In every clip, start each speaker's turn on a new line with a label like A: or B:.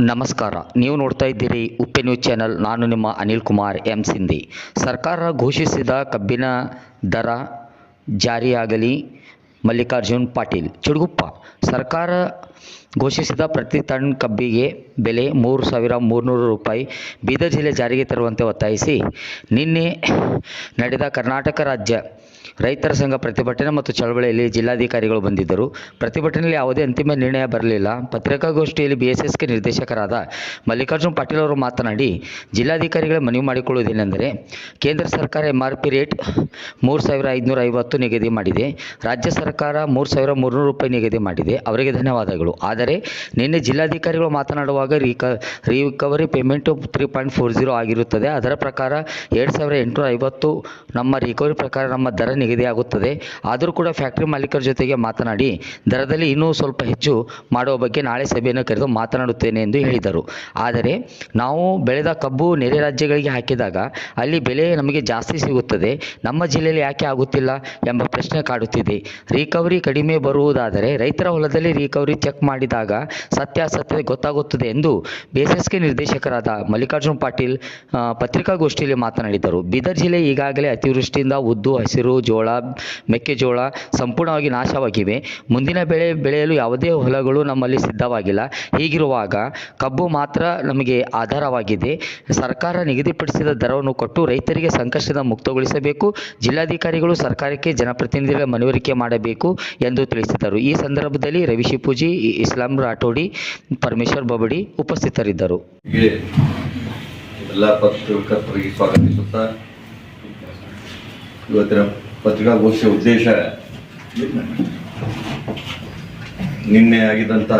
A: ನಮಸ್ಕಾರ. ನೀವು ನೋಡ್ತಾ ಇದ್ದೀರಿ ಉಪ್ಪೆ ನ್ಯೂಸ್ ಚಾನಲ್. ನಾನು ನಿಮ್ಮ ಅನಿಲ್ ಕುಮಾರ್, ಎಂ ಸಿಂಧಿ. ಸರ್ಕಾರ ಘೋಷಿಸಿದ ಕಬ್ಬಿನ ದರ ಜಾರಿಯಾಗಲಿ. ಮಲ್ಲಿಕಾರ್ಜುನ್ ಪಾಟೀಲ್, ಚುಡುಗುಪ್ಪ. ಸರ್ಕಾರ ಘೋಷಿಸಿದ ಪ್ರತಿ ಟನ್ ಕಬ್ಬಿಗೆ ಬೆಲೆ ಮೂರು ಸಾವಿರ ಮೂರುನೂರು ರೂಪಾಯಿ. ಬೀದರ್ ಜಿಲ್ಲೆ ಜಾರಿಗೆ ತರುವಂತೆ ಒತ್ತಾಯಿಸಿ ನಿನ್ನೆ ನಡೆದ ಕರ್ನಾಟಕ ರಾಜ್ಯ ರೈತರ ಸಂಘ ಪ್ರತಿಭಟನೆ ಮತ್ತು ಚಳವಳಿಯಲ್ಲಿ ಜಿಲ್ಲಾಧಿಕಾರಿಗಳು ಬಂದಿದ್ದರು. ಪ್ರತಿಭಟನೆಯಲ್ಲಿ ಯಾವುದೇ ಅಂತಿಮ ನಿರ್ಣಯ ಬರಲಿಲ್ಲ. ಪತ್ರಿಕಾಗೋಷ್ಠಿಯಲ್ಲಿ ಬಿ ಎಸ್ ಎಸ್ಗೆ ನಿರ್ದೇಶಕರಾದ ಮಲ್ಲಿಕಾರ್ಜುನ್ ಪಾಟೀಲ್ ಅವರು ಮಾತನಾಡಿ, ಜಿಲ್ಲಾಧಿಕಾರಿಗಳ ಮನವಿ ಮಾಡಿಕೊಳ್ಳುವುದೇನೆಂದರೆ ಕೇಂದ್ರ ಸರ್ಕಾರ ಎಂಆರ್ಪಿ ರೇಟ್ ಮೂರು ಸಾವಿರ ಐದುನೂರ ಐವತ್ತು ನಿಗದಿ ಮಾಡಿದೆ. ರಾಜ್ಯ ಸರ್ಕಾರ ಮೂರು ಸಾವಿರ ಮೂರುನೂರು ರೂಪಾಯಿ ನಿಗದಿ ಮಾಡಿದೆ. ಅವರಿಗೆ ಧನ್ಯವಾದಗಳು. ಆದರೆ ನಿನ್ನೆ ಜಿಲ್ಲಾಧಿಕಾರಿಗಳು ಮಾತನಾಡುವಾಗ ರಿಕ, recovery payment three point four zero ಆಗಿರುತ್ತದೆ. ಅದರ ಪ್ರಕಾರ ಎರಡು ಸಾವಿರ ಎಂಟುನೂರ ಐವತ್ತು ನಮ್ಮ ರಿಕವರಿ ಪ್ರಕಾರ ನಮ್ಮ ದರ ನಿಗದಿಯಾಗುತ್ತದೆ ಆದರೂ ಕೂಡ ಫ್ಯಾಕ್ಟರಿ ಮಾಲೀಕರ ಜೊತೆಗೆ ಮಾತನಾಡಿ, ದರದಲ್ಲಿ ಇನ್ನೂ ಸ್ವಲ್ಪ ಹೆಚ್ಚು ಮಾಡುವ ಬಗ್ಗೆ ನಾಳೆ ಸಭೆಯನ್ನು ಕರೆದು ಮಾತನಾಡುತ್ತೇನೆ ಎಂದು ಹೇಳಿದರು. ಆದರೆ ನಾವು ಬೆಳೆದ ಕಬ್ಬು ನೆರೆ ರಾಜ್ಯಗಳಿಗೆ ಹಾಕಿದಾಗ ಅಲ್ಲಿ ಬೆಲೆ ನಮಗೆ ಜಾಸ್ತಿ ಸಿಗುತ್ತದೆ. ನಮ್ಮ ಜಿಲ್ಲೆಯಲ್ಲಿ ಯಾಕೆ ಆಗುತ್ತಿಲ್ಲ ಎಂಬ ಪ್ರಶ್ನೆ ಕಾಡುತ್ತಿದೆ. ರಿಕವರಿ ಕಡಿಮೆ ಬರುವುದಾದರೆ ರೈತರ ಹೊಲದಲ್ಲಿ ರಿಕವರಿ ಚೆಕ್ ಮಾಡಿದಾಗ ಸತ್ಯಾಸತ್ಯತೆ ಗೊತ್ತಾಗುತ್ತದೆ ಎಂದು ಬಿಎಸ್ಎಸ್ಕೆ ನಿರ್ದೇಶಕರಾದ ಮಲ್ಲಿಕಾರ್ಜುನ್ ಪಾಟೀಲ್ ಪತ್ರಿಕಾಗೋಷ್ಠಿಯಲ್ಲಿ ಮಾತನಾಡಿದರು. ಬೀದರ್ ಜಿಲ್ಲೆ ಈಗಾಗಲೇ ಅತಿವೃಷ್ಟಿಯಿಂದ ಉದ್ದು ಹಸಿರು ಜೋಳ ಮೆಕ್ಕೆಜೋಳ ಸಂಪೂರ್ಣವಾಗಿ ನಾಶವಾಗಿವೆ. ಮುಂದಿನ ಬೆಳೆ ಬೆಳೆಯಲು ಯಾವುದೇ ಹೊಲಗಳು ನಮ್ಮಲ್ಲಿ ಸಿದ್ಧವಾಗಿಲ್ಲ. ಹೀಗಿರುವಾಗ ಕಬ್ಬು ಮಾತ್ರ ನಮಗೆ ಆಧಾರವಾಗಿದೆ. ಸರ್ಕಾರ ನಿಗದಿಪಡಿಸಿದ ದರವನ್ನು ಕೊಟ್ಟು ರೈತರಿಗೆ ಸಂಕಷ್ಟದ ಮುಕ್ತಗೊಳಿಸಬೇಕು. ಜಿಲ್ಲಾಧಿಕಾರಿಗಳು ಸರ್ಕಾರಕ್ಕೆ ಜನಪ್ರತಿನಿಧಿಗಳ ಮನವರಿಕೆ ಮಾಡಬೇಕು ಎಂದು ತಿಳಿಸಿದರು. ಈ ಸಂದರ್ಭದಲ್ಲಿ ರವಿ ಶಿಪೂಜಿ ಇಸ್ಲಾಂ ರಾಠೋಡಿ, ಪರಮೇಶ್ವರ್ ಬಬಡಿ ಉಪಸ್ಥಿತರಿದ್ದರು.
B: ಎಲ್ಲ ಪತ್ರಕರ್ತರಿಗೆ ಸ್ವಾಗತಿಸುತ್ತಾ, ಇವತ್ತಿನ ಪತ್ರಿಕಾಗೋಷ್ಠಿಯ ಉದ್ದೇಶ ನಿನ್ನೆ ಆಗಿದ್ದಂಥ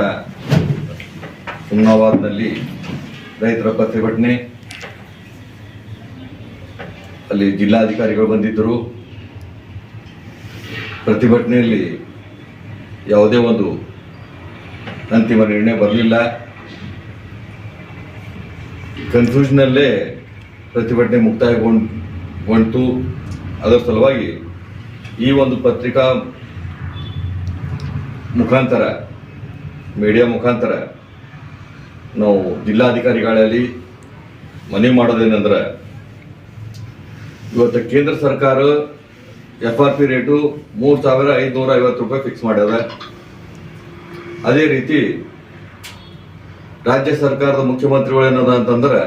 B: ಹುಮ್ನಾಬಾದ್ನಲ್ಲಿ ರೈತರ ಪ್ರತಿಭಟನೆ ಅಲ್ಲಿ ಜಿಲ್ಲಾಧಿಕಾರಿಗಳು ಬಂದಿದ್ದರು. ಪ್ರತಿಭಟನೆಯಲ್ಲಿ ಯಾವುದೇ ಒಂದು ಅಂತಿಮ ನಿರ್ಣಯ ಬರಲಿಲ್ಲ. ಕನ್ಫ್ಯೂಷನಲ್ಲೇ ಪ್ರತಿಭಟನೆ ಮುಕ್ತಾಯಗೊಂಡು ಅದರ ಸಲುವಾಗಿ ಈ ಒಂದು ಪತ್ರಿಕಾ ಮುಖಾಂತರ ಮೀಡಿಯಾ ಮುಖಾಂತರ ನಾವು ಜಿಲ್ಲಾಧಿಕಾರಿಗಳಲ್ಲಿ ಮನವಿ ಮಾಡೋದೇನೆಂದ್ರೆ, ಇವತ್ತು ಕೇಂದ್ರ ಸರ್ಕಾರ ಎಫ್ ಆರ್ ಪಿ ರೇಟು ಮೂರು ಸಾವಿರ ಐದುನೂರ ಐವತ್ತು ರೂಪಾಯಿ ಫಿಕ್ಸ್ ಮಾಡ್ಯದ. ಅದೇ ರೀತಿ ರಾಜ್ಯ ಸರ್ಕಾರದ ಮುಖ್ಯಮಂತ್ರಿಗಳು ಏನದ ಅಂತಂದ್ರೆ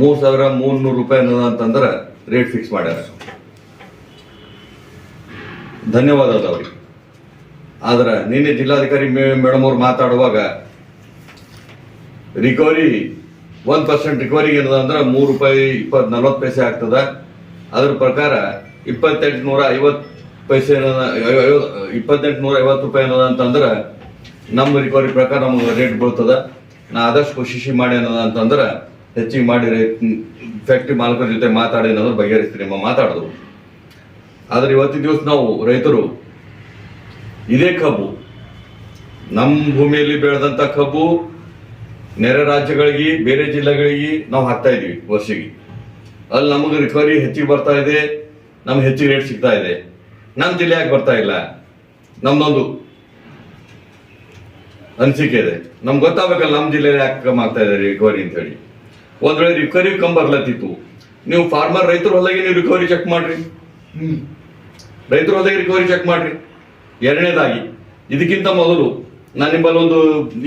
B: ಮೂರ್ ಸಾವಿರ ಮೂರ್ನೂರು ರೂಪಾಯಿ ಏನದ ಅಂತಂದ್ರೆ ರೇಟ್ ಫಿಕ್ಸ್ ಮಾಡ್ಯಾರ. ಧನ್ಯವಾದ ಅವ್ರಿಗೆ. ಆದ್ರೆ ನಿನ್ನೆ ಜಿಲ್ಲಾಧಿಕಾರಿ ಮೇಡಮ್ ಅವ್ರು ಮಾತಾಡುವಾಗ ರಿಕವರಿ ಒನ್ ಪರ್ಸೆಂಟ್ ರಿಕವರಿ ಏನದ ಅಂದ್ರೆ ಮೂರು ರೂಪಾಯಿ ಇಪ್ಪತ್ ನಲ್ವತ್ತು ಪೈಸೆ ಆಗ್ತದ. ಅದ್ರ ಪ್ರಕಾರ ಇಪ್ಪತ್ತೆಂಟು ನೂರ ಐವತ್ತು ಪೈಸೆ ಏನದ ಇಪ್ಪತ್ತೆಂಟು ನೂರ ಐವತ್ತು ರೂಪಾಯಿ ಏನದ ಅಂತಂದ್ರೆ ನಮ್ಮ ರಿಕವರಿ ಪ್ರಕಾರ ನಮಗೆ ರೇಟ್ ಬೀಳ್ತದ. ನಾ ಆದಷ್ಟು ಕೋಶಿಶಿ ಮಾಡಿ ಅನ್ನೋದು ಅಂತಂದ್ರೆ ಹೆಚ್ಚಿಗೆ ಮಾಡಿ ಫ್ಯಾಕ್ಟ್ರಿ ಮಾಲಕರ ಜೊತೆ ಮಾತಾಡಿ ಅನ್ನೋದು ಬಗೆಹರಿಸ್ತೀನಿ ನಿಮ್ಮ ಮಾತಾಡೋದು. ಆದ್ರೆ ಇವತ್ತಿನ ದಿವಸ ನಾವು ರೈತರು, ಇದೇ ಕಬ್ಬು. ನಮ್ಮ ಭೂಮಿಯಲ್ಲಿ ಬೆಳೆದಂತ ಕಬ್ಬು ನೆರೆ ರಾಜ್ಯಗಳಿಗೆ, ಬೇರೆ ಜಿಲ್ಲೆಗಳಿಗೆ ನಾವು ಹಾಕ್ತಾ ಇದೀವಿ ವರ್ಷಿಗೆ. ಅಲ್ಲಿ ನಮಗೆ ರಿಕವರಿ ಹೆಚ್ಚಿಗೆ ಬರ್ತಾ ಇದೆ, ನಮ್ಗೆ ಹೆಚ್ಚಿಗೆ ರೇಟ್ ಸಿಗ್ತಾ ಇದೆ. ನಮ್ಮ ಜಿಲ್ಲೆ ಯಾಕೆ ಬರ್ತಾ ಇಲ್ಲ? ನಮ್ದೊಂದು ಅನಿಸಿಕೆ ಇದೆ ನಮ್ಗೆ ಗೊತ್ತಾಗಬೇಕಲ್ಲ ನಮ್ಮ ಜಿಲ್ಲೆಯಲ್ಲಿ ಯಾಕೆ ಕಮ್ಮಿ ಆಗ್ತಾ ರಿಕವರಿ ಅಂತ ಹೇಳಿ ಒಂದ್ ವೇಳೆ ರಿಕವರಿ ಕಮ್ಮಿ ಬರ್ಲತ್ತಿತ್ತು. ನೀವು ಫಾರ್ಮರ್ ರೈತರ ಹೊಲಗೆ ನೀವು ರಿಕವರಿ ಚೆಕ್ ಮಾಡ್ರಿ. ರೈತರ ಹೊಲಗೆ ರಿಕವರಿ ಚೆಕ್ ಮಾಡ್ರಿ. ಎರಡನೇದಾಗಿ, ಇದಕ್ಕಿಂತ ಮೊದಲು ನಾನು ನಿಮ್ಮಲ್ಲಿ ಒಂದು,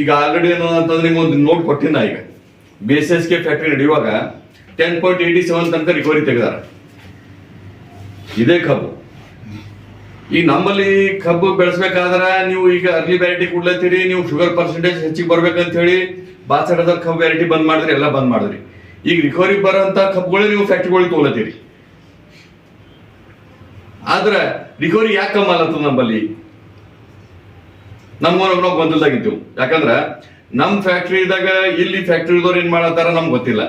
B: ಈಗ ಆಲ್ರೆಡಿ ಏನು ಅಂತಂದ್ರೆ ನಿಮ್ಗೆ ಒಂದು ನೋಟ್ ಕೊಟ್ಟಿನ ಈಗ. B S S K factory ನಡೆಯುವಾಗ ಟೆನ್ ಪಾಯಿಂಟ್ ಏಯ್ಟಿ ಸೆವೆನ್ ತನಕ ರಿಕವರಿ ತೆಗೆದಾರ. ಇದೇ ಕಬ್ಬು. ಈಗ ನಮ್ಮಲ್ಲಿ ಕಬ್ಬು ಬೆಳೆಸ್ಬೇಕಾದ್ರ ನೀವು ಈಗ ಅರ್ಲಿ ವೆರೈಟಿ ಕೊಡ್ಲತ್ತೀರಿ ನೀವು ಶುಗರ್ ಪರ್ಸೆಂಟೇಜ್ ಹೆಚ್ಚಿಗೆ ಬರ್ಬೇಕಂತ ಹೇಳಿ ಬಾಸಡದ ಕಬ್ಬು ವೆರೈಟಿ ಬಂದ್ ಮಾಡಿದ್ರಿ, ಎಲ್ಲ ಬಂದ್ ಮಾಡಿದ್ರಿ. ಈಗ ರಿಕವರಿ ಬರೋಂತ ಕಬ್ಬುಗಳೇ ನೀವು ಫ್ಯಾಕ್ಟ್ರಿಗಳಿಗೆ ತೊಗೊಳತ್ತೀರಿ. ಆದ್ರೆ ರಿಕವರಿ ಯಾಕೆ ಕಮ್ಮಿ ಆಲತ್ತದ ನಮ್ಮಲ್ಲಿ? ನಮ್ಮ ನಾವು ಗೊಂದಲದಾಗಿದ್ದೆವು ಯಾಕಂದ್ರ ನಮ್ ಫ್ಯಾಕ್ಟ್ರಿದಾಗ ಇಲ್ಲಿ ಫ್ಯಾಕ್ಟ್ರಿದವ್ರು ಏನ್ ಮಾಡತ್ತಾರ ನಮ್ಗೆ ಗೊತ್ತಿಲ್ಲ.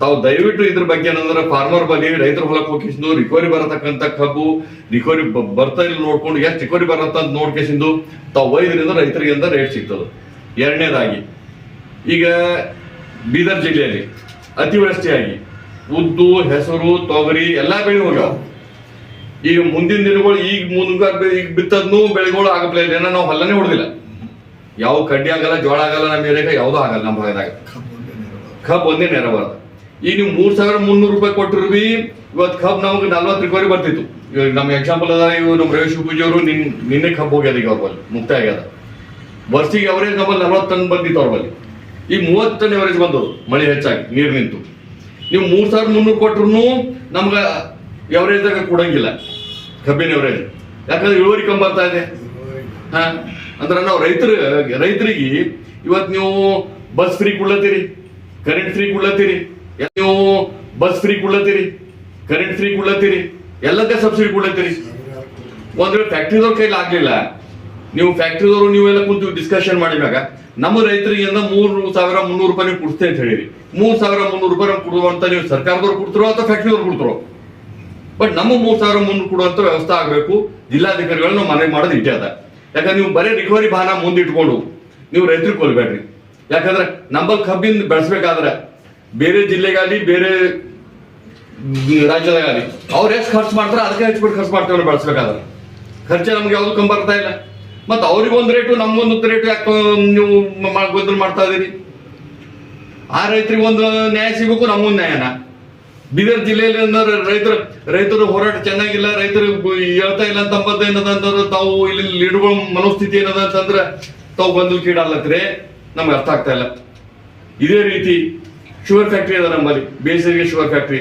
B: ತಾವು ದಯವಿಟ್ಟು ಇದ್ರ ಬಗ್ಗೆ ಏನಂದ್ರೆ ಫಾರ್ಮರ್ ಬಗ್ಗೆ ರೈತರ ಹೊಲಕ್ಕೆ ಹೋಗಿಸಿದ್ದು ರಿಕವರಿ ಬರತಕ್ಕಂಥ ಕಬ್ಬು ರಿಕವರಿ ಬರ್ತಾ ಇಲ್ಲ ನೋಡ್ಕೊಂಡು ಎಷ್ಟು ರಿಕವರಿ ಬರತ್ತ ಅಂತ ನೋಡ್ಕೇಸಿಂದು ತಾವು ಒಯ್ದ್ರಿಂದ ರೈತರಿಗೆ ಅಂತ ರೇಟ್ ಸಿಗ್ತದೆ. ಎರಡನೇದಾಗಿ ಈಗ ಬೀದರ್ ಜಿಲ್ಲೆಯಲ್ಲಿ ಅತಿವೃಷ್ಟಿಯಾಗಿ ಉದ್ದು ಹೆಸರು ತೊಗರಿ ಎಲ್ಲಾ ಬೆಳೆ ಹೋಗ್ಯಾವ. ಈಗ ಮುಂದಿನ ದಿನಗಳು ಈಗ ಮುಂಗಾರು ಈಗ ಬಿತ್ತದ್ನು ಬೆಳೆಗಳು ಆಗಪ್ಲೇ ಇಲ್ಲ. ಏನೋ ನಾವು ಹೊಲನೇ ಹೊಡೆದಿಲ್ಲ ಯಾವ ಕಡ್ಡಿ ಆಗಲ್ಲ ಜೋಳ ಆಗಲ್ಲ ನಮ್ಮ ಏರಿಯಾಗ ಯಾವುದೂ ಆಗಲ್ಲ ನಮ್ಮ ಭಾಗದಾಗ. ಕಬ್ಬು ಒಂದೇ ನೆರವಾದ ಈಗ ನೀವು ಮೂರ್ ಸಾವಿರ ಮುನ್ನೂರು ರೂಪಾಯಿ ಕೊಟ್ಟರು ಬಿ, ಇವತ್ತು ಕಬ್ ನಮಗೆ ನಲ್ವತ್ತು ರೂಪಾಯಿ ಬರ್ತಿತ್ತು. ಇವಾಗ ನಮ್ಮ ಎಕ್ಸಾಂಪಲ್ ಅದ ಇವು ನಮ್ಮ ರವಿ ಶಿವಪೂಜಿ ಅವರು ನಿನ್, ನಿನ್ನೆ ಕಬ್ ಹೋಗ್ಯದ ಈಗ ಅವ್ರ ಬಲ್ಲಿ ಮುಕ್ತಾಯ ಆಗ್ಯದ. ವರ್ಷಿಗೆ ಅವರೇಜ್ ನಮ್ಮಲ್ಲಿ ನಲ್ವತ್ತು ಟನ್ ಬಂದಿತ್ತು ಅವ್ರ ಬಲ್ಲಿ. ಈಗ ಮೂವತ್ತು ಟನ್ ಅವರೇಜ್ ಬಂದವು ಮಳೆ ಹೆಚ್ಚಾಗಿ, ನೀರು ನಿಂತು. ನೀವು ಮೂರ್ ಸಾವಿರ ಮುನ್ನೂರು ಕೊಟ್ರು ನಮ್ಗೆ ಎವರೇಜ್ದಾಗ ಕೊಡಂಗಿಲ್ಲ, ಕಬ್ಬಿನ ಎವರೇಜ್ ಯಾಕಂದ್ರೆ ಇಳುವರಿ ಕಮ್ಮಿ ಬರ್ತಾ ಇದೆ. ಹಾ, ಅಂದ್ರೆ ನಾವು ರೈತರ, ರೈತರಿಗೆ ಇವತ್ತು ನೀವು ಬಸ್ ಫ್ರೀ ಕೊಡ್ಲತ್ತೀರಿ ಕರೆಂಟ್ ಫ್ರೀ ಕೊಡ್ಲತ್ತೀರಿ. ನೀವು ಬಸ್ ಫ್ರೀ ಕೊಡ್ಲತ್ತೀರಿ ಕರೆಂಟ್ ಫ್ರೀ ಕೊಡ್ಲತ್ತೀರಿ ಎಲ್ಲಕ್ಕೆ ಸಬ್ಸಿಡಿ ಕೊಡ್ಲತ್ತೀರಿ ಒಂದ್ ವೇಳೆ ಫ್ಯಾಕ್ಟ್ರಿದವ್ರ ಕೈಲಿ ಆಗ್ಲಿಲ್ಲ, ನೀವು ಫ್ಯಾಕ್ಟ್ರಿದವರು ನೀವೆಲ್ಲ ಕುಂತು ಡಿಸ್ಕಷನ್ ಮಾಡಿದಾಗ ನಮ್ಮ ರೈತರಿಗೆ ಮೂರು ಸಾವಿರ ಮುನ್ನೂರು ರೂಪಾಯಿ ನೀವು ಅಂತ ಹೇಳಿರಿ. ಮೂರ್ ಸಾವಿರ ಮುನ್ನೂರು ರೂಪಾಯಿ ನಮ್ಗೆ ಕೊಡುವಂತ ನೀವು ಸರ್ಕಾರದವ್ರು ಕೊಡ್ತಿರೋ ಅಥವಾ ಫ್ಯಾಕ್ಟ್ರಿದವ್ರು ಕೊಡ್ತಾರೋ? ಬಟ್ ನಮ್ಮ ಮೂರ್ ಸಾವಿರ ಮುನ್ನೂರು ಕೊಡುವಂತ ವ್ಯವಸ್ಥೆ ಆಗಬೇಕು, ಜಿಲ್ಲಾಧಿಕಾರಿಗಳು ನಾವು ಮನವಿ ಮಾಡೋದು ಇಟ್ಟೆ ಅದ. ಯಾಕಂದ್ರೆ ನೀವು ಬರೀ ರಿಕವರಿ ಭಾನ ಮುಂದಿಟ್ಕೊಂಡು ನೀವು ರೈತರಿಗೆ ಕೊಲ್ಬೇಡ್ರಿ. ಯಾಕಂದ್ರೆ ನಂಬಲ್ ಕಬ್ಬಿಂದ ಬೆಳೆಸ್ಬೇಕಾದ್ರೆ ಬೇರೆ ಜಿಲ್ಲೆಗಾಗಲಿ, ಬೇರೆ ರಾಜ್ಯದಾಗಲಿ, ಅವ್ರು ಎಷ್ಟು ಖರ್ಚು ಮಾಡ್ತಾರೆ ಅದಕ್ಕೆ ಹೆಚ್ಚು ಖರ್ಚು ಮಾಡ್ತೇವೆ ಬಳಸ್ಬೇಕಾದ್ರೆ. ಖರ್ಚು ನಮ್ಗೆ ಯಾವ್ದು ಕಮ್ಮಿ ಬರ್ತಾ ಇಲ್ಲ. ಮತ್ತೆ ಅವ್ರಿಗೊಂದು ರೇಟು ನಮ್ಗೊಂದು ರೇಟು ಯಾಕೆ ನೀವು ಗೊಂದಲ ಮಾಡ್ತಾ ಇದೀರಿ. ಆ ರೈತರಿಗೆ ಒಂದು ನ್ಯಾಯ ಸಿಗಬೇಕು, ನಮಗೊಂದು ನ್ಯಾಯನ. ಬೀದರ್ ಜಿಲ್ಲೆಯಲ್ಲಿ ಅಂದ್ರೆ ರೈತರು, ರೈತರ ಹೋರಾಟ ಚೆನ್ನಾಗಿಲ್ಲ, ರೈತರು ಹೇಳ್ತಾ ಇಲ್ಲ ಅಂತ ಏನದ ಅಂತಂದ್ರೆ ತಾವು ಇಲ್ಲಿ ಲೀಡರ್ಗಳ ಮನೋಸ್ಥಿತಿ ಏನದ ಅಂತಂದ್ರೆ ತಾವು ಗೊಂದಲಕ್ಕೀಡಾಗ್ಲತ್ರೆ ನಮ್ಗೆ ಅರ್ಥ ಆಗ್ತಾ ಇಲ್ಲ. ಇದೇ ರೀತಿ ಶುಗರ್ ಫ್ಯಾಕ್ಟ್ರಿ ಅದ ನಮ್ಮಲ್ಲಿ ಬೇಸಿಗೆ sugar factory.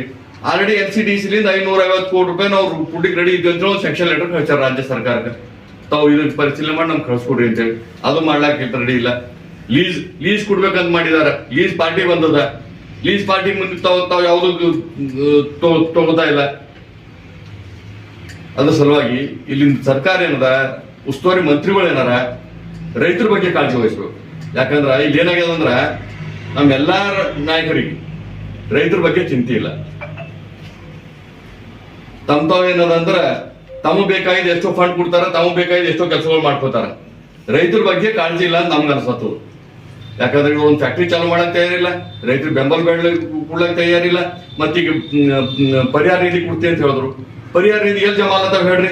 B: Already L C D ಸಿಲಿಂದ ಐನೂರ ಐವತ್ತು ಕೋಟಿ ರೂಪಾಯಿ ನಾವು ಪುಟಿಗೆ ರೆಡಿ ಇದ್ದೀವಿ ಅಂತ ಸೆಕ್ಷನ್ ಲೆಟರ್ ಕಳ್ಸಾರ ರಾಜ್ಯ ಸರ್ಕಾರಕ್ಕೆ. ತಾವು ಇದನ್ನ ಪರಿಶೀಲನೆ ಮಾಡಿ ನಮ್ಗೆ ಕಳ್ಸ್ಕೊಡ್ರಿ ಅಂತೇಳಿ ಅದು ಮಾಡ್ಲಾಕ ರೆಡಿ ಇಲ್ಲ. ಲೀಸ್ ಲೀಸ್ ಕೊಡ್ಬೇಕಂತ ಮಾಡಿದಾರ. ಲೀಸ್ ಪಾರ್ಟಿ ಬಂದದ. ಲೀಸ್ ಪಾರ್ಟಿ ಮುಂದೆ ತಾವು ತಾವು ಯಾವುದು ತಗೋತಾ ಇಲ್ಲ. ಅದ್ರ ಸಲುವಾಗಿ ಇಲ್ಲಿನ ಸರ್ಕಾರ ಏನದ, ಉಸ್ತುವಾರಿ ಮಂತ್ರಿಗಳು ಏನಾರ ರೈತರ ಬಗ್ಗೆ ಕಾಳಜಿ ವಹಿಸ್ಬೇಕು. ಯಾಕಂದ್ರ ಇಲ್ಲಿ ಏನಾಗ್ಯದ ಅಂದ್ರ ನಮ್ಮೆಲ್ಲ ನಾಯಕರಿಗೆ ರೈತರ ಬಗ್ಗೆ ಚಿಂತೆ ಇಲ್ಲ. ತಮ್ಮ ತಾವ್ ಏನದ ಅಂದ್ರ ತಮ್ಮ ಬೇಕಾಗಿದ್ದು ಎಷ್ಟೋ ಫಂಡ್ ಕೊಡ್ತಾರ, ತಮಗೆ ಬೇಕಾಗಿದ್ದು ಎಷ್ಟೋ ಕೆಲಸಗಳು ಮಾಡ್ಕೋತಾರ. ರೈತರ ಬಗ್ಗೆ ಕಾಳಜಿ ಇಲ್ಲ ಅಂತ ನಮ್ಗೆ ಅನ್ಸತ್ತು. ಯಾಕಂದ್ರೆ ಒಂದು ಫ್ಯಾಕ್ಟ್ರಿ ಚಾಲು ಮಾಡಕ್ ತಯಾರಿಲ್ಲ, ರೈತರು ಬೆಂಬಲ ಬೆಳೆ ಕೊಡ್ಲಕ್ ತಯಾರಿಲ್ಲ ಮತ್ತೀಗ ಪರಿಹಾರ ನಿಧಿ ಕೊಡ್ತೀವಿ ಅಂತ ಹೇಳಿದ್ರು. ಪರಿಹಾರ ನಿಧಿ ಎಲ್ಲಿ ಜಮಾ ಆಗತ್ತಾವ ಹೇಳ್ರಿ?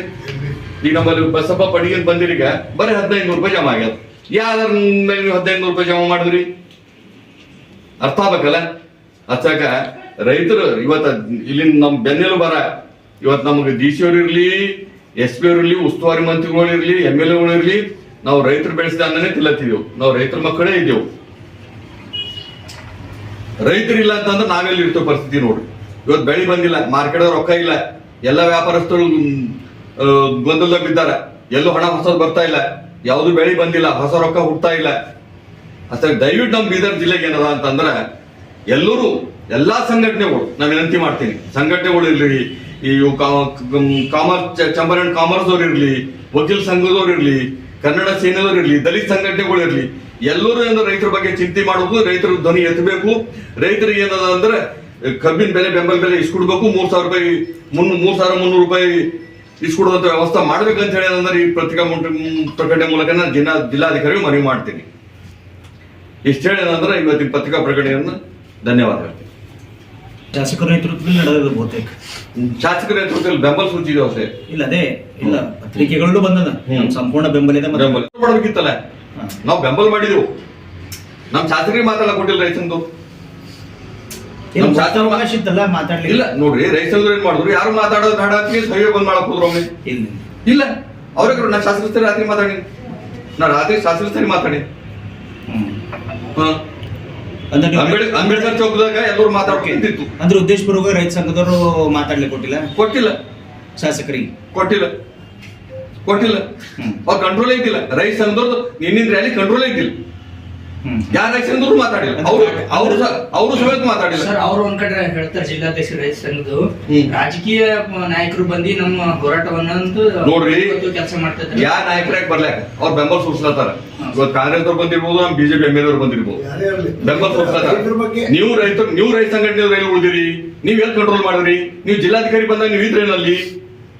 B: ಈಗ ನಮ್ಮಲ್ಲಿ ಬಸಪ್ಪ ಪಡಿಗೆ ಬಂದಿರೀಗ ಬರೀ ಹದಿನೈದು ನೂರು ರೂಪಾಯಿ ಜಮಾ ಆಗ್ಯದ. ಯಾವ್ದಾರ ಹದಿನೈದು ನೂರು ರೂಪಾಯಿ ಜಮಾ ಮಾಡಿದ್ರಿ? ಅರ್ಥ ಆಗ್ಬೇಕಲ್ಲ? ಅಚ್ಚಾಗ ರೈತರು ಇವತ್ತ ಇಲ್ಲಿ ನಮ್ ಬೆನ್ನೆಲು ಬರ ಇವತ್ ನಮಗೆ ಡಿ ಸಿ ಅವ್ರು ಇರ್ಲಿ ಎಸ್ ಪಿ ಅವ್ರು ಇರ್ಲಿ, ಉಸ್ತುವಾರಿ ಮಂತ್ರಿಗಳು ಇರ್ಲಿ ಎಂ ಎಲ್ ಎಗಳು ಇರ್ಲಿ, ನಾವು ರೈತರು ಬೆಳೆಸಿದ ಅನ್ನನೇ ತಿಲ್ಲತ್ತಿದೆವು ನಾವು ರೈತರ ಮಕ್ಕಳೇ ಇದ್ದೇವು. ರೈತರಿಲ್ಲ ಅಂತಂದ್ರೆ ನಾವೆಲ್ಲಿ ಇರ್ತೇವೆ ಪರಿಸ್ಥಿತಿ ನೋಡ್ರಿ. ಇವತ್ತು ಬೆಳೆ ಬಂದಿಲ್ಲ ಮಾರ್ಕೆಟ್ ರೊಕ್ಕ ಇಲ್ಲ. ಎಲ್ಲ ವ್ಯಾಪಾರಸ್ಥರು ಗೊಂದಲದಾಗ ಬಿದ್ದಾರ ಎಲ್ಲೂ ಹಣ ಹೊಸದು ಬರ್ತಾ ಇಲ್ಲ. ಯಾವುದು ಬೆಳೆ ಬಂದಿಲ್ಲ, ಹೊಸ ರೊಕ್ಕ ಹುಡ್ತಾ ಇಲ್ಲ. ಅಷ್ಟೇ ದಯವಿಟ್ಟು ನಮ್ಮ ಬೀದರ್ ಜಿಲ್ಲೆಗೆ ಏನದ ಅಂತಂದ್ರೆ ಎಲ್ಲರೂ ಎಲ್ಲಾ ಸಂಘಟನೆಗಳು ನಾನು ವಿನಂತಿ ಮಾಡ್ತೀನಿ. ಸಂಘಟನೆಗಳು ಇರಲಿ, e commerce chamber and commerce ಅವ್ರು ಇರಲಿ, ವಕೀಲ್ ಸಂಘದವ್ರು ಇರಲಿ, ಕನ್ನಡ ಸೇನೆಯವರು ಇರಲಿ, ದಲಿತ ಸಂಘಟನೆಗಳು ಇರಲಿ, ಎಲ್ಲರೂ ಏನಾದ್ರು ರೈತರ ಬಗ್ಗೆ ಚಿಂತೆ ಮಾಡಬೇಕು, ರೈತರ ಧ್ವನಿ ಎತ್ತಬೇಕು. ರೈತರಿಗೆ ಏನದ ಅಂದ್ರೆ, ಕಬ್ಬಿನ ಬೆಲೆ, ಬೆಂಬಲ ಬೆಲೆ ಇಸ್ಕೊಡ್ಬೇಕು, ಮೂರ್ ಸಾವಿರ ರೂಪಾಯಿ ಮೂರ್ ಸಾವಿರ ಮುನ್ನೂರು ರೂಪಾಯಿ ಇಸ್ಕೊಡುವಂತ ವ್ಯವಸ್ಥೆ ಮಾಡ್ಬೇಕಂತ ಹೇಳಿ ಅಂದ್ರೆ ಈ ಪತ್ರಿಕಾ ಪ್ರಕಟಣೆ ಮೂಲಕ ನಾನು ಜಿಲ್ಲಾ ಜಿಲ್ಲಾಧಿಕಾರಿ ಮನವಿ ಮಾಡ್ತೀನಿ. ಇಷ್ಟು ಹೇಳಿ ಏನಂದ್ರೆ ಇವತ್ತಿನ ಪತ್ರಿಕಾ ಪ್ರಕಟಣೆಯನ್ನು ಧನ್ಯವಾದ ಹೇಳ್ತೀನಿ.
C: ಶಾಸಕರ ನೇತೃತ್ವದಲ್ಲಿ ನಡೆದಿದೆ ಬಹುತೇಕ.
B: ಶಾಸಕರ ನೇತೃತ್ವದಲ್ಲಿ ಬೆಂಬಲ ಸೂಚಿ ಇದೆ
C: ಇಲ್ಲ ಅದೇ ಇಲ್ಲ ಪತ್ರಿಕೆಗಳಲ್ಲೂ ಬಂದದ ನಮ್ ಸಂಪೂರ್ಣ ಬೆಂಬಲ ಇದೆ
B: ಬೆಂಬಲ. ಮಾಡಬೇಕಿತ್ತಲ್ಲ ನಾವು ಬೆಂಬಲ ಮಾಡಿದೆವು. ನಮ್ಮ ಶಾಸಕರಿಗೆ ಮಾತಾಡ ಕೊಟ್ಟಿಲ್ಲ ರೈತಂದು ಇಲ್ಲ ನೋಡ್ರಿ ರೈತಂದ್ರು ಏನ್ ಮಾಡಿದ್ರು? ಯಾರು ಮಾತಾಡೋದು ಬೇಡ ಅಂತ ಹೈವೇ ಬಂದ್ ಮಾಡಕ್ ಹೋದ್ರು ಒಮ್ಮೆ
C: ಇಲ್ಲ.
B: ಇಲ್ಲ. ಅವ್ರಿಗೆ ನಾ ಶಾಸಕ ರಾತ್ರಿ ಮಾತಾಡಿ ನಾ ರಾತ್ರಿ ಶಾಸಕ ಮಾತಾಡಿ ಅಂಬೇಡ್ಕರ್ ಚೌಕದಾಗ ಎಲ್ಲರೂ ಮಾತಾಡ್ಕೊಂಡಿತ್ತು
C: ಅಂದ್ರೆ ಉದ್ದೇಶಪೂರ್ವಕ ರೈತ ಸಂಘದವರು ಮಾತಾಡ್ಲಿಕ್ಕೆ ಕೊಟ್ಟಿಲ್ಲ?
B: ಕೊಟ್ಟಿಲ್ಲ.
C: ಶಾಸಕರಿಗೆ?
B: ಕೊಟ್ಟಿಲ್ಲ. ಕೊಟ್ಟಿಲ್ಲ. ಅವ್ರು ಕಂಟ್ರೋಲ್ ಐತಿಲ್ಲ. ರೈತ ಸಂಘದವ್ರದ್ದು ನಿನ್ನಿನ ರ್ಯಾಲಿ ಕಂಟ್ರೋಲ್ ಐತಿಲ್ಲ. ಯಾರ ಸಂಘದವ್ರು ಮಾತಾಡಿಲ್ಲ. ಅವರು ಅವರು ಅವರು ಸಮೇತ ಮಾತಾಡಿಲ್ಲ.
D: ಸರ್ ಅವ್ರು ಒಂದ್ ಕಡೆ ಹೇಳ್ತಾರೆ ಜಿಲ್ಲಾಧ್ಯಕ್ಷ ರೈತ ಸಂಘದ್ದು. ರಾಜಕೀಯ ನಾಯಕರು ಬಂದು ನಮ್ಮ ಹೋರಾಟವನ್ನ
B: ನೋಡ್ರಿ.
D: ಕೆಲಸ ಮಾಡ್ತಾರೆ
B: ಯಾವ ನಾಯಕರಾಗಿ ಬರ್ಲಾಕ ಅವ್ರ ಬೆಂಬಲ ಸೂಚಿಸ್ಲತ್ತಾರ. ಇವತ್ತು ಕಾಂಗ್ರೆಸ್ ಅವ್ರು ಬಂದಿರ್ಬೋದು ನಮ್ಮ ಬಿಜೆಪಿ ಎಂ ಎಲ್ ಅವ್ರು ಬಂದಿರ್ಬೋದು. ಬೆಂಬಲ ಸೂಚಿಸ್ಲತ್ತಾರ. ನೀವು ರೈತರು ನೀವು ರೈತ ಸಂಘಟನೆ ರೈಲು ಉಳಿದಿರಿ. ನೀವ್ ಎಲ್ಲಿ ಕಂಟ್ರೋಲ್ ಮಾಡಿದ್ರಿ? ನೀವು ಜಿಲ್ಲಾಧಿಕಾರಿ ಬಂದಾಗ ನೀವು ಇದ್ರೇನಲ್ಲಿ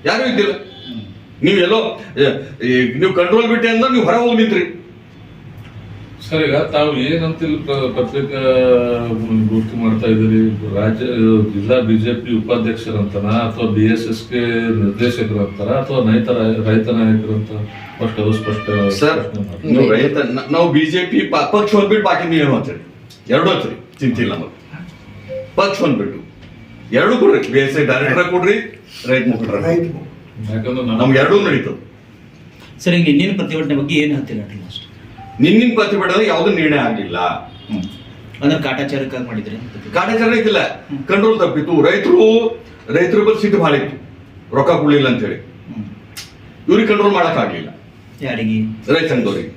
B: ಯಾರು ಇದ್ದಿಲ್ಲ. ನೀವು ಎಲ್ಲೋ ನೀವು ಕಂಟ್ರೋಲ್ ಬಿಟ್ಟೆ ಅಂದ್ರೆ ನೀವು ಹೊರ ಹೋಗಿ ನಿಂತ್ರಿ.
E: ಸರ್ ಈಗ ತಾವು ಏನಂತ ಇಲ್ಲಿ ಗುರುತು ಪತ್ರಿಕಾ ಗೋಷ್ಠಿ ಮಾಡ್ತಾ ಇದ್ದೀರಿ? ರಾಜ್ಯ ಜಿಲ್ಲಾ ಬಿಜೆಪಿ ಉಪಾಧ್ಯಕ್ಷರಂತನ ಅಥವಾ ಬಿ ಎಸ್ ಎಸ್ ಕೆ ನಿರ್ದೇಶಕರಂತಾರ ಅಥವಾ ರೈತ ರೈತ ನಾಯಕರಂತ? ಫಸ್ಟ್ ಅದು ಸ್ಪಷ್ಟ
B: ಸರ್. ನೀವು ರೈತ ನಾವು ಬಿಜೆಪಿ ಪಕ್ಷ ಒಂದ್ಬಿಟ್ಟು ಬಾಕಿ ನೀವು ಅಂತೇಳಿ ಅಂತೀರಿ ಎರಡು ಅಂತೀರಿ ಚಿಂತಿಲ್ಲ ನಮಗೆ. ಪಕ್ಷ ಒಂದ್ಬಿಟ್ಟು. ಎರಡು ಕೊಡ್ರಿ ಬಿ ಎಸ್ ಐ ಡೈರೆಕ್ಟರ್ ಕೊಡ್ರಿ ರೈತ ಮುಖಂಡ್ರ
E: ಯಾಕಂದ್ರೆ
B: ನಮ್ಗೆ ಎರಡೂ ನಡೀತದೆ
C: ಸರ್ ಹಿಂಗೆ ಇನ್ನೇನು ಪ್ರತಿಭಟನೆ ಬಗ್ಗೆ ಏನು ಹೇಳ್ತೀರಿ ಅಟ್ಲಿ ಲಾಸ್ಟ್
B: ನಿನ್ನಿನ ಪ್ರತಿಭಟನೆ ಯಾವ್ದು ನಿರ್ಣಯ ಆಗಿಲ್ಲ
C: ಅಂದ್ರೆ ಕಾಟಾಚಾರಕ್ಕಾಗಿ ಮಾಡಿದ್ರೆ?
B: ಕಾಟಾಚಾರ ಇದಿಲ್ಲ ಕಂಟ್ರೋಲ್ ತಪ್ಪಿತ್ತು. ರೈತರು ರೈತರ ಬಗ್ಗೆ ಸಿಟ್ಟು ಭಾಳ ಇತ್ತು ರೊಕ್ಕ ಕೊಡ್ಲಿಲ್ಲ ಅಂತೇಳಿ.
C: ಹೇಳಿ
B: ಇವ್ರಿಗೆ ಕಂಟ್ರೋಲ್ ಮಾಡಕ್ ಆಗ್ಲಿಲ್ಲ.
C: ಯಾರಿಗೆ?
B: ರೈತ ಸಂಘದವ್ರಿಗೆ.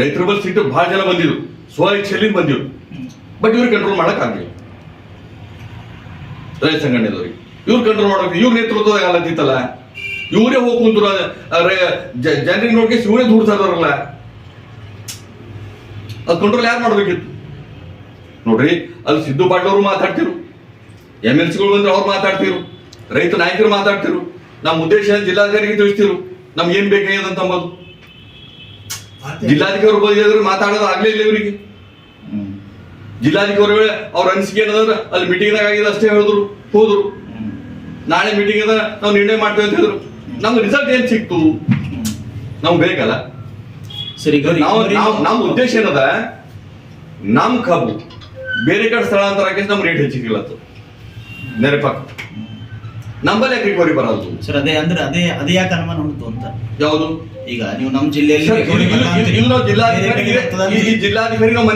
B: ರೈತರ ಬಗ್ಗೆ ಸಿಟ್ಟು ಭಾಳ ಜನ ಬಂದಿದ್ರು. ಸ್ವ ಇಚ್ಛೆಯಲ್ಲಿ ಬಂದಿದ್ರು ಬಟ್ ಇವ್ರಿಗೆ ಕಂಟ್ರೋಲ್ ಮಾಡಕ್ ಆಗ್ಲಿಲ್ಲ. ರೈತ ಸಂಘಟನೆದವ್ರಿಗೆ. ಇವ್ರು ಕಂಟ್ರೋಲ್ ಮಾಡಬೇಕು. ಇವ್ರ ನೇತೃತ್ವದಾಗ ಅಲ್ಲತ್ತಿತ್ತಲ್ಲ ಇವರೇ ಹೋಗಿ ಕುಂತರು ಜನರಿಗೆ ನೋಡ್ಕೆ ಇವರೇ ದೂಡ್ತಾ ಇದಾರಲ್ಲ. ಅದು ಕಂಟ್ರೋಲ್ ಯಾರು ಮಾಡ್ಬೇಕಿತ್ತು? ನೋಡ್ರಿ ಅಲ್ಲಿ ಸಿದ್ದು ಪಾಟೀಲ್ ಅವರು ಮಾತಾಡ್ತಿರು ಎಂ ಎಲ್ ಸಿಗಳು ಬಂದ್ರೆ ಅವ್ರು ಮಾತಾಡ್ತಿರು ರೈತ ನಾಯಕರು ಮಾತಾಡ್ತಿರು ನಮ್ಮ ಉದ್ದೇಶ ಜಿಲ್ಲಾಧಿಕಾರಿಗೆ ತಿಳಿಸ್ತಿರು ನಮ್ಗೆ ಏನ್ ಬೇಕಾಗ್ಯದಂತ ಅಂಬೋದು. ಜಿಲ್ಲಾಧಿಕಾರಿ ಬಂದಿದ್ರೆ ಮಾತಾಡೋದು ಆಗ್ಲೇ ಇಲ್ಲ ಇವರಿಗೆ. ಜಿಲ್ಲಾಧಿಕಾರಿ ಅವ್ರ ಅನಿಸಿಕೆ ಏನಂದ್ರೆ ಅಲ್ಲಿ ಮೀಟಿಂಗ್ ಆಗಿದೆ ಅಷ್ಟೇ ಹೇಳಿದ್ರು ಹೋದ್ರು. ನಾಳೆ ಮೀಟಿಂಗ್ ಅದ ನಾವು ನಿರ್ಣಯ ಮಾಡ್ತೇವೆ ಅಂತ ಹೇಳಿದ್ರು. ನಮ್ಗೆ ರಿಸಲ್ಟ್ ಏನ್ ಸಿಕ್ತು. ನಮ್ಗೆ ಬೇಕಲ್ಲ
C: ಸರಿ
B: ನಾವು ನಮ್ಮ ಉದ್ದೇಶ ಏನದ? ನಮ್ ಕಬ್ಬು ಬೇರೆ ಕಡೆ ಸ್ಥಳಾಂತರ ಹಾಕಿ ನಮ್ ರೇಟ್ ಹೆಚ್ಚಿಗಿಲ್ಲ ನಮ್ಮಲ್ಲಿ ಯಾಕೆ ರಿಕವರಿ ಬರಲ್ದು?
C: ಸರ್ ಅದೇ ಅಂದ್ರೆ ಅದೇ ಅದೇ ಯಾಕೆ ಅನುಮಾನ ಉಂಟು ಅಂತ?
B: ಯಾವುದು?
C: ಈಗ ನೀವು ನಮ್ಮ ಜಿಲ್ಲೆಯಲ್ಲಿ
B: ಇಲ್ಲಿ-. ಜಿಲ್ಲಾಧಿಕಾರಿ ನಾವು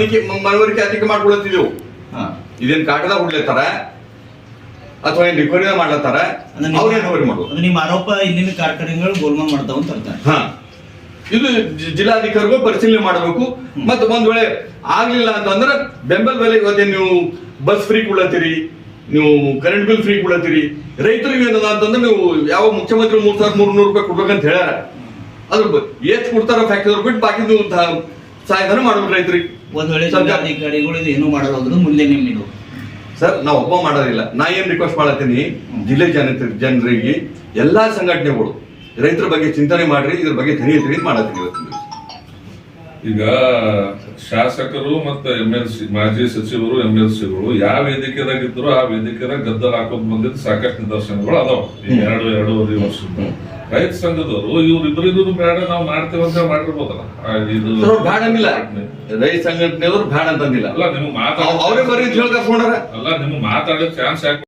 B: ಮನವರಿಕೆ ಅಧಿಕ ಮಾಡ್ಕೊಳ್ತಿದ್ದೆವು
C: ಹಾ.
B: ಇದೇನ್ ಕಾಟದ ಹುಡ್ಲೇತಾರ ಅಥವಾ ಏನ್ ರಿಕವರಿ ಮಾಡ್ಲತ್ತಾರ?
C: ನಿಮ್ಮ-
B: ಮಾಡುದು?
C: ನಿಮ್ಮ ಆರೋಪ ಇಲ್ಲಿನ ಕಾರ್ಖಾನೆಗಳು ಗೋಲ್ಮಾಲ್ ಮಾಡ್ತಾವ ಅಂತ ಅರ್ಥ.
B: ಹಾ. ಇದು ಜಿಲ್ಲಾಧಿಕಾರಿಗೂ ಪರಿಶೀಲನೆ ಮಾಡಬೇಕು. ಮತ್ತೆ ಒಂದ್ ವೇಳೆ ಆಗ್ಲಿಲ್ಲ ಅಂತಂದ್ರೆ ಬೆಂಬಲ ಬೆಲೆ ಇವತ್ತೇ ನೀವು ಬಸ್ ಫ್ರೀ ಕೊಡ್ಲತ್ತೀರಿ ನೀವು ಕರೆಂಟ್ ಬಿಲ್ ಫ್ರೀ ಕೊಡ್ಲತ್ತೀರಿ ರೈತರಿಗೆ ಏನದ ಅಂತಂದ್ರೆ ನೀವು ಯಾವ ಮುಖ್ಯಮಂತ್ರಿ ಮೂರ್ ಸಾವಿರದ ಮೂರ್ ನೂರು ರೂಪಾಯಿ ಕೊಡ್ಬೇಕಂತ ಹೇಳ್ಯಾರ. ಅದ್ರ ಎಷ್ಟು ಕೊಡ್ತಾರ ಫ್ಯಾಕ್ಟರಿ ಬಿಟ್ಟು ಬಾಕಿ ನೀವು ಸಹಾಯಧನ ಮಾಡ್ಬೇಕು ರೈತರಿಗೆ.
C: ಒಂದ್ ವೇಳೆ ಜಿಲ್ಲಾಧಿಕಾರಿಗಳು ಇದು ಏನೂ ಮಾಡಲ್ಲ ಅಂದ್ರೆ ಮುಂದೆ ನಿಮ್ ಇದು.
B: ಸರ್ ನಾವು ಒಬ್ಬ ಮಾಡೋದಿಲ್ಲ ನಾ ಏನ್ ರಿಕ್ವೆಸ್ಟ್ ಮಾಡತ್ತೀನಿ? ಜಿಲ್ಲೆ ಜನತೆ ಜನರಿಗೆ ಎಲ್ಲಾ ಸಂಘಟನೆಗಳು ರೈತರ ಬಗ್ಗೆ ಚಿಂತನೆ ಮಾಡ್ರಿ ಇದ್ರ ಬಗ್ಗೆ ಧನಿ ಎತ್ತಿರಿ ಅಂತ ಮಾಡತ್ತೀನಿ ಇವತ್ತು.
E: ಈಗ ಶಾಸಕರು ಮತ್ತೆ ಎಂ ಎಲ್ ಸಿ ಮಾಜಿ ಸಚಿವರು ಎಂ ಎಲ್ ಸಿಗಳು ಯಾವ ವೇದಿಕೆದಾಗ ಇದ್ರು ಆ ವೇದಿಕೆದಾಗ ಗದ್ದಲ ಹಾಕೋದ್ ಬಂದಿದ್ದು ಸಾಕಷ್ಟು ನಿದರ್ಶನಗಳು ಅದಾವ. ಎರಡು ಎರಡೂವರೆ ವರ್ಷದಿಂದ. ರೈತ ಸಂಘದವರು ಇವ್ರಿಬ್ರಿಗೂ ಬೇಡ ನಾವು ಮಾಡ್ತೇವೆ ಅಂತ ಮಾಡಿರ್ಬೋದಲ್ಲ. ಇದು
B: ಬ್ಯಾಡ ಅಂದಿಲ್ಲ ರೈತ ಸಂಘಟನೆಯವರು ಬ್ಯಾಡ ಅಂತಂದಿಲ್ಲ.
E: ಅಲ್ಲ ನಿಮ್ಗೆ
B: ಅವ್ರಿಗೆ
E: ಮಾತಾಡ
B: ಹೇಳಿ ಕರ್ಸ್ಕೊಂಡಾರ
E: ಅಲ್ಲ ನಿಮ್ಗೆ ಮಾತಾಡೋ ಚಾನ್ಸ್ ಯಾಕೆ